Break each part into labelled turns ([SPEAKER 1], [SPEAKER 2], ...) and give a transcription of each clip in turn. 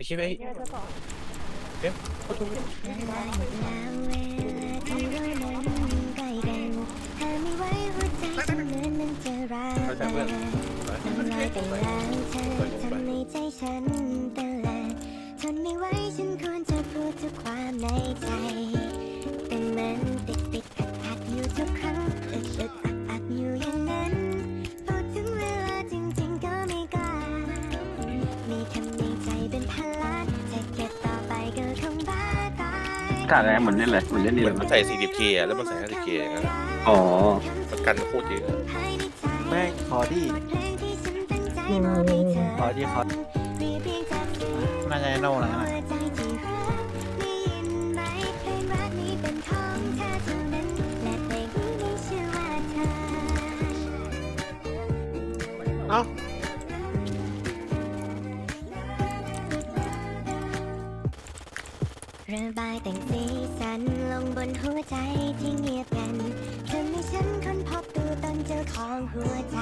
[SPEAKER 1] ไปชิบไอ้
[SPEAKER 2] เดี๋ยว
[SPEAKER 1] เขาถูกเจเพื่น
[SPEAKER 3] ทหมในนติดติดขัดขัดอยู่ทุกครั้งอึดอึด กันอะ
[SPEAKER 4] ไเหมือนนี่แหละเหมือนนี่
[SPEAKER 1] เลยมันใส่สี่สิบเคแล้วมันใส่ห้าอย่างนั้นอะ
[SPEAKER 4] อ๋อ
[SPEAKER 1] มันกันโคตรเยอะ
[SPEAKER 5] แม่คอดี้คอดี้คอน่าจะไอ้โน่แล้วนะ
[SPEAKER 1] เอา
[SPEAKER 3] ระบายแต่งสีสันลงบนหัวใจที่เงียบกันเธอไม่ฉันค้นพบตัวตนเจ้าของหัวใจ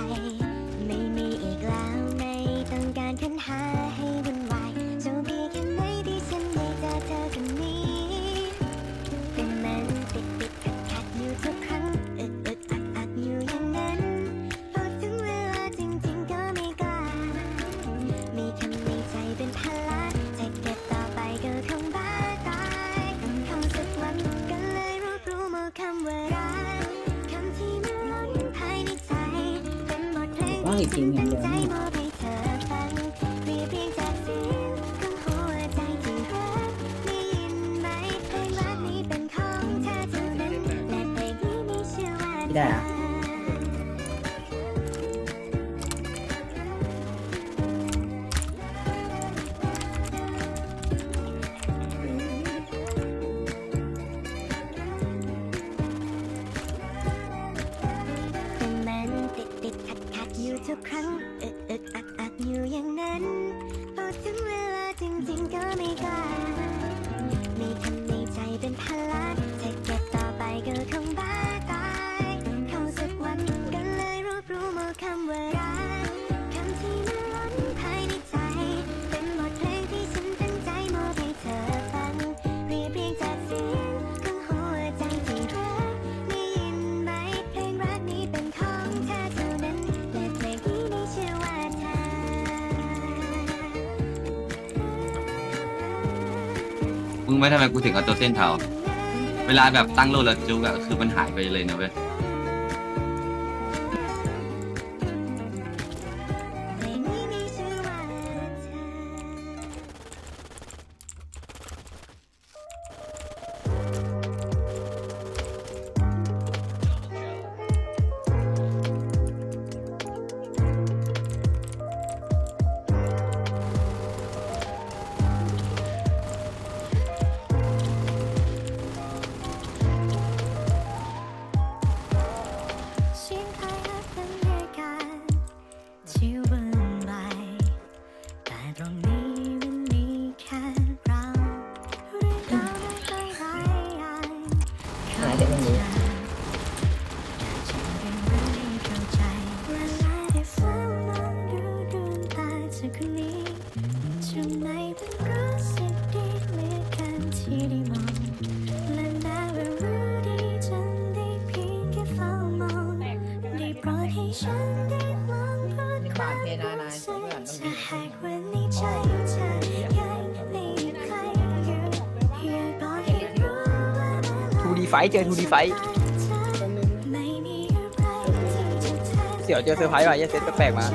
[SPEAKER 3] ว่าให้กินอย่งเดียวนี่ได้ 행복한 มึง
[SPEAKER 4] ไม่ทำไมกูถึงเอาตัวเส้นเทาเวลาแบบตั้งโลดแล้วจุกอะคือมันหายไปเลยนะเว้ย
[SPEAKER 3] ก็ไม่รู้ฉันได้ลองพูดความรู้สึกจะหาก ไฟ
[SPEAKER 5] เจอทูดีไฟเสี่ยวเจอเซอร์ไพรส์ว่ะยัดเซ็ตแปลกๆมา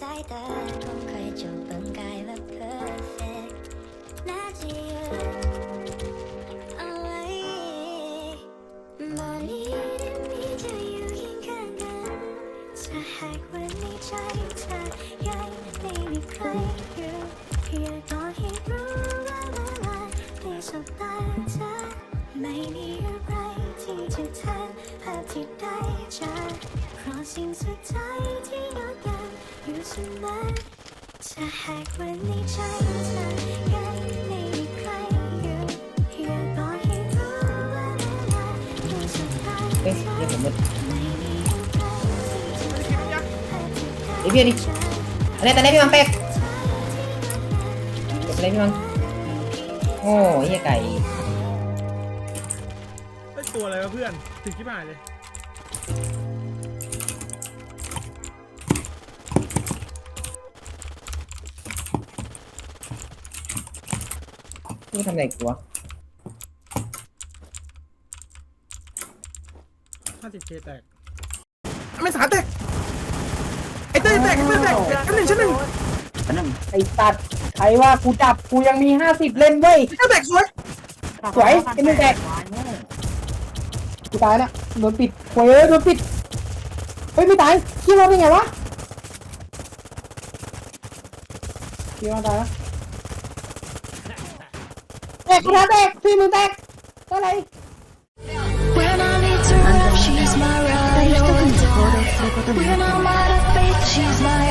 [SPEAKER 5] สายตาผม
[SPEAKER 3] เคยจบบิ่งกายว่าเพอร์เฟกน่าจะยืนเอา
[SPEAKER 6] ไว้บอนี้มีเธออยู่เคียงข้างกันจะหากว่าในใจเธอยังไม่มีใครอยู่เพียงต่อให้รู้ว่าละลายในส
[SPEAKER 4] บตาเธอไม่มีอะไรที่จะแทนภาพที่ได้จากเพราะสิ่งสุดท้ายที่งดงาม อยู่เสมอถ้าหากวันในใจเธอยังไม่มีใครอยู่อยากบอกให้รู้ว่าเวลาที่สุดท้าย
[SPEAKER 7] เอ๊ะ
[SPEAKER 4] เดี๋
[SPEAKER 7] ยวผมมา
[SPEAKER 4] ไม่มีอะไรที่จะทนภาพที่ได้
[SPEAKER 7] ไอ้พี่ดิอันนี้ตอนนี้พี่มังเป็กเก็บอะไรพี่มังโอ้ยเฮียไก่
[SPEAKER 2] ไอ้ยตัวอะไรวะเพื่อนถึงที่ผ่านเลย
[SPEAKER 7] พี่ทำอะไรกูวะ
[SPEAKER 2] 50k แตกไม่สาแตกไอ้เต้ยแตกไอ้เต้ยแตกชั้นหนึ่งชั้นหนึ่ง
[SPEAKER 8] ไอ้สัตว์ใครว่ากูจับกูยังมีห้าสิบเล่นเว้ย
[SPEAKER 2] ไอ้เต้ยแตกสวย
[SPEAKER 8] สวยไอ้มึงแตก กูตายละโดนปิดโวยเอ้ยโดนปิดเฮ้ยไม่ตายขี้รถได้ไงวะขี้รถตายแล้ว แตกกระทะแตกพี่มึงแตกอะไร
[SPEAKER 6] When I need to rap, she's my ride or die. When I'm out of faith, she's my